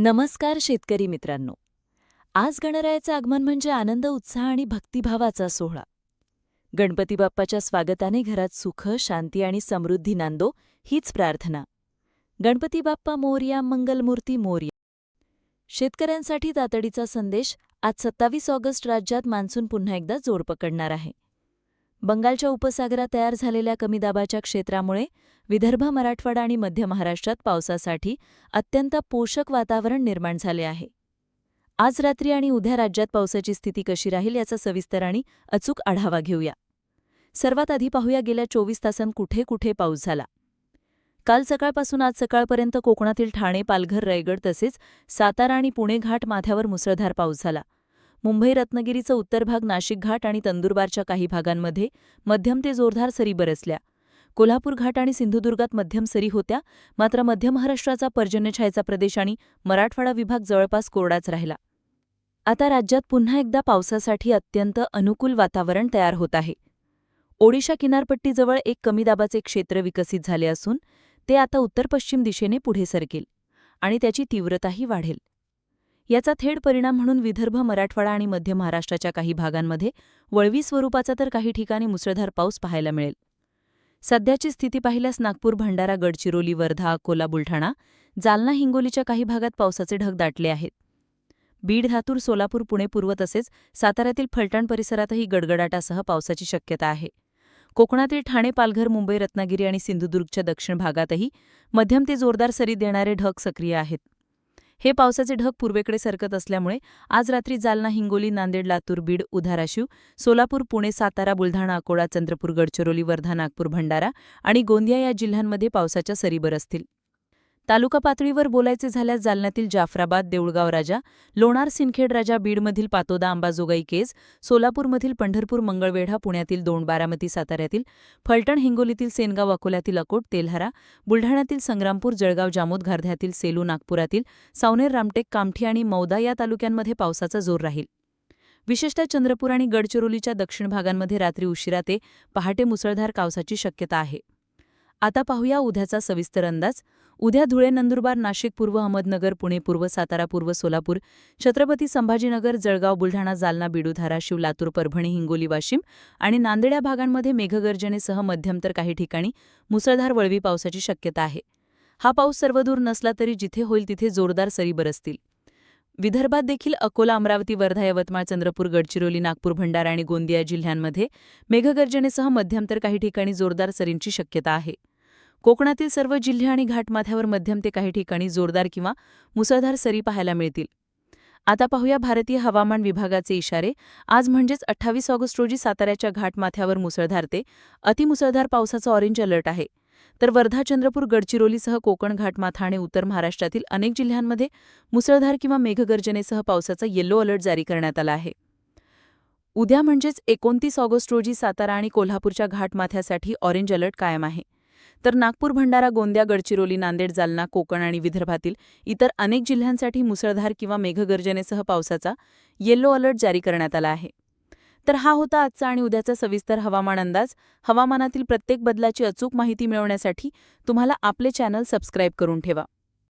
नमस्कार शेतकरी मित्रांनो. आज गणरायाचं आगमन म्हणजे आनंद उत्साह आणि भक्तिभावाचा सोहळा. गणपती बाप्पाच्या स्वागताने घरात सुख शांती आणि समृद्धी नांदो हीच प्रार्थना. गणपती बाप्पा मोर्या मंगलमूर्ती मोर्या. शेतकऱ्यांसाठी तातडीचा संदेश आज सत्तावीस ऑगस्ट राज्यात मान्सून पुन्हा एकदा जोर पकडणार आहे. बंगालच्या उपसागरात तयार झालेल्या कमी दाबाच्या क्षेत्रामुळे विदर्भ मराठवाडा आणि मध्य महाराष्ट्रात पावसासाठी अत्यंत पोषक वातावरण निर्माण झाले आहे. आज रात्री आणि उद्या राज्यात पावसाची स्थिती कशी राहील याचा सविस्तर आणि अचूक आढावा घेऊया. सर्वात आधी पाहूया गेल्या चोवीस तासांत कुठे कुठे पाऊस झाला. काल सकाळपासून आज सकाळपर्यंत कोकणातील ठाणे पालघर रायगड तसेच सातारा आणि पुणे घाट माथ्यावर मुसळधार पाऊस झाला. मुंबई रत्नागिरीचा उत्तर भाग नाशिक घाट आणि तंदुरबारच्या काही भागांमध्ये मध्यम ते जोरदार सरी बरसल्या. कोल्हापूर घाट आणि सिंधुदुर्गात मध्यम सरी होत्या मात्र मध्य महाराष्ट्राचा पर्जन्यछायेचा प्रदेश आणि मराठवाडा विभाग जवळपास कोरडाच राहिला. आता राज्यात पुन्हा एकदा पावसासाठी अत्यंत अनुकूल वातावरण तयार होत आहे. ओडिशा किनारपट्टीजवळ एक कमी दाबाचे क्षेत्र विकसित झाले असून ते आता उत्तर पश्चिम दिशेने पुढे सरकेल आणि त्याची तीव्रताही वाढेल. याचा थेट परिणाम म्हणून विदर्भ मराठवाडा आणि मध्य महाराष्ट्राच्या काही भागांमध्ये वळवी स्वरूपाचा तर काही ठिकाणी मुसळधार पाऊस पाहायला मिळेल. सध्याची स्थिती पाहिल्यास नागपूर भंडारा गडचिरोली वर्धा अकोला बुलढाणा जालना हिंगोलीच्या काही भागात पावसाचे ढग दाटले आहेत. बीड धातूर सोलापूर पुणे पूर्व तसेच साताऱ्यातील फलटण परिसरातही गडगडाटासह पावसाची शक्यता आहे. कोकणातील ठाणे पालघर मुंबई रत्नागिरी आणि सिंधुदुर्गच्या दक्षिण भागातही मध्यम ते जोरदार सरी देणारे ढग सक्रिय आहेत. हे पावसाचे ढग पूर्वेकडे सरकत असल्यामुळे आज रात्री जालना हिंगोली नांदेड लातूर बीड उधाराशिव सोलापूर पुणे सातारा बुलढाणा अकोला चंद्रपूर गडचिरोली वर्धा नागपूर भंडारा आणि गोंदिया या जिल्ह्यांमध्ये पावसाच्या सरी बरसतील. तालुका पातळीवर बोलायचे झाल्यास जालन्यातील जाफराबाद देऊळगाव राजा लोणार सिनखेड राजा बीडमधील पातोदा अंबाजोगाई केज सोलापूरमधील पंढरपूर मंगळवेढा पुण्यातील दोन बारामती साताऱ्यातील फलटण हिंगोलीतील सेनगाव अकोल्यातील अकोट तेल्हारा बुलढाण्यातील संग्रामपूर जळगाव जामोद घारध्यातील सेलू नागपुरातील सावनेर रामटेक कामठी आणि मौदा या तालुक्यांमध्ये पावसाचा जोर राहील. विशेषतः चंद्रपूर आणि गडचिरोलीच्या दक्षिण भागांमध्ये रात्री उशिरा ते पहाटे मुसळधार पावसाची शक्यता आहे. आता पाहूया उद्याचा सविस्तर अंदाज. उद्या धुळे नंदुरबार नाशिक पूर्व अहमदनगर पुणे पूर्व सातारा पूर्व सोलापूर छत्रपती संभाजीनगर जळगाव बुलढाणा जालना बीडू धाराशिव लातूर परभणी हिंगोली वाशिम आणि नांदेड्या भागांमध्ये मेघगर्जनेसह मध्यम तर काही ठिकाणी मुसळधार वळवी पावसाची शक्यता आहे. हा पाऊस सर्वदूर नसला तरी जिथे होईल तिथे जोरदार सरी बरसतील. विदर्भात देखील अकोला अमरावती वर्धा यवतमाळ चंद्रपूर गडचिरोली नागपूर भंडारा आणि गोंदिया जिल्ह्यांमध्ये मेघगर्जनेसह मध्यम तर काही ठिकाणी जोरदार सरींची शक्यता आहे. कोकणातील सर्व जिल्हे आणि घाटमाथ्यावर मध्यम ते काही ठिकाणी जोरदार किंवा मुसळधार सरी पाहायला मिळतील. आता पाहूया भारतीय हवामान विभागाचे इशारे. आज म्हणजेच अठ्ठावीस ऑगस्ट रोजी साताऱ्याच्या घाटमाथ्यावर मुसळधार ते अतिमुसळधार पावसाचा ऑरेंज अलर्ट आहे. तर वर्धा चंद्रपूर गडचिरोलीसह कोकण घाटमाथा आणि उत्तर महाराष्ट्रातील अनेक जिल्ह्यांमध्ये मुसळधार किंवा मेघगर्जनेसह पावसाचा येल्लो अलर्ट जारी करण्यात आला आहे. उद्या म्हणजेच एकोणतीस ऑगस्ट रोजी सातारा आणि कोल्हापूरच्या घाटमाथ्यासाठी ऑरेंज अलर्ट कायम आहे. तर नागपूर भंडारा गोंदिया गडचिरोली नांदेड जालना कोकण आणि विदर्भातील इतर अनेक जिल्ह्यांसाठी मुसळधार किंवा मेघगर्जनेसह पावसाचा येल्लो अलर्ट जारी करण्यात आला आहे. तर हा होता आजचा आणि उद्याचा सविस्तर हवामान अंदाज. हवामानातील प्रत्येक बदलाची अचूक माहिती मिळवण्यासाठी तुम्हाला आपले चॅनल सबस्क्राईब करून ठेवा.